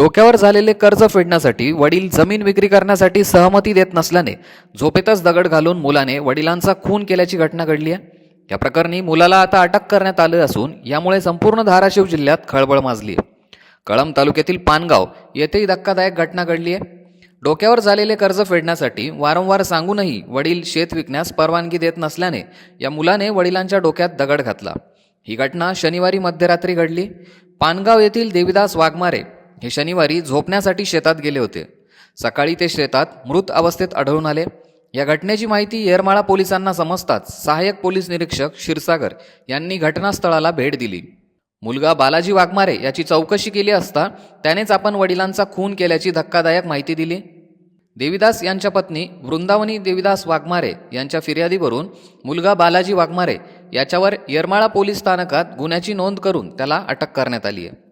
डोक्यावर झालेले कर्ज फेडण्यासाठी वडील जमीन विक्री करण्यासाठी सहमती देत नसल्याने झोपेतच दगड घालून मुलाने वडिलांचा खून केल्याची घटना घडली आहे. या प्रकरणी मुलाला आता अटक करण्यात आले असून यामुळे संपूर्ण धाराशिव जिल्ह्यात खळबळ माजली आहे. कळंब तालुक्यातील पानगाव येथेही धक्कादायक घटना घडली आहे. डोक्यावर झालेले कर्ज फेडण्यासाठी वारंवार सांगूनही वडील शेत विकण्यास परवानगी देत नसल्याने या मुलाने वडिलांच्या डोक्यात दगड घातला. ही घटना शनिवारी मध्यरात्री घडली. पानगाव येथील देविदास वाघमारे हे शनिवारी झोपण्यासाठी शेतात गेले होते. सकाळी ते शेतात मृत अवस्थेत आढळून आले. या घटनेची माहिती येरमाळा पोलिसांना समजताच सहाय्यक पोलीस निरीक्षक क्षीरसागर यांनी घटनास्थळाला भेट दिली. मुलगा बालाजी वाघमारे याची चौकशी केली असता त्यानेच आपण वडिलांचा खून केल्याची धक्कादायक माहिती दिली. देविदास यांच्या पत्नी वृंदावनी देविदास वाघमारे यांच्या फिर्यादीवरून मुलगा बालाजी वाघमारे याच्यावर येरमाळा पोलीस स्थानकात गुन्ह्याची नोंद करून त्याला अटक करण्यात आली आहे.